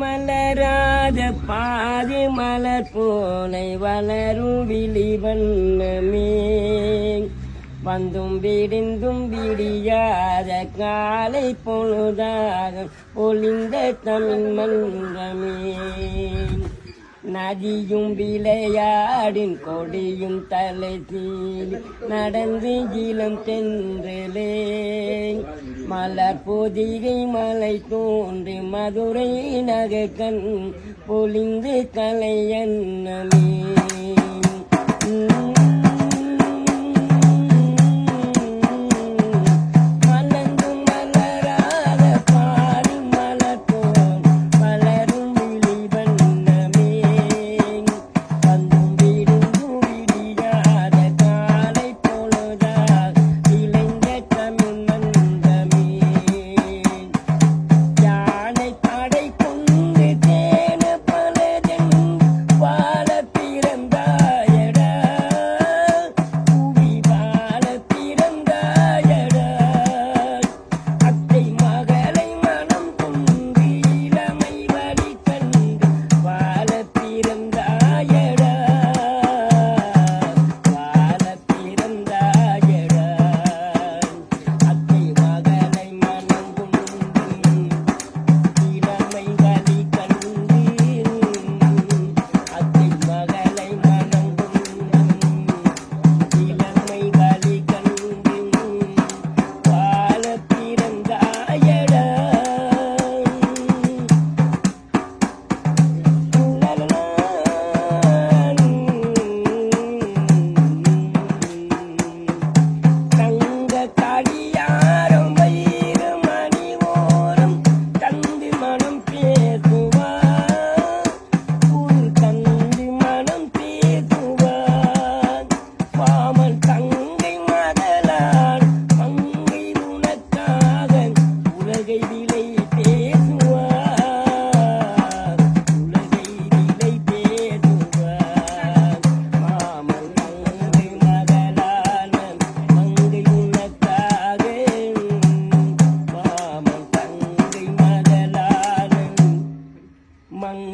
மலராத பாதி மலர் போனை வளரும் விழி வண்ணமே. வந்தும் விடிந்தும் விடியாத காலை பொழுதாக பொழிந்த தமிழ் மன்றமே. நதியும் விளையாடின் கொடியும் தலைசீல் நடந்து இளம் தென்றலே. மலர் பொதிகை மலை தோன்றி மதுரை நகை கண் பொழிந்து கலையன்னமே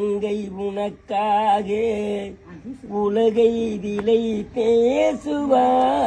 கங்கை உனக்காக உலகை விலை பேசுவார்.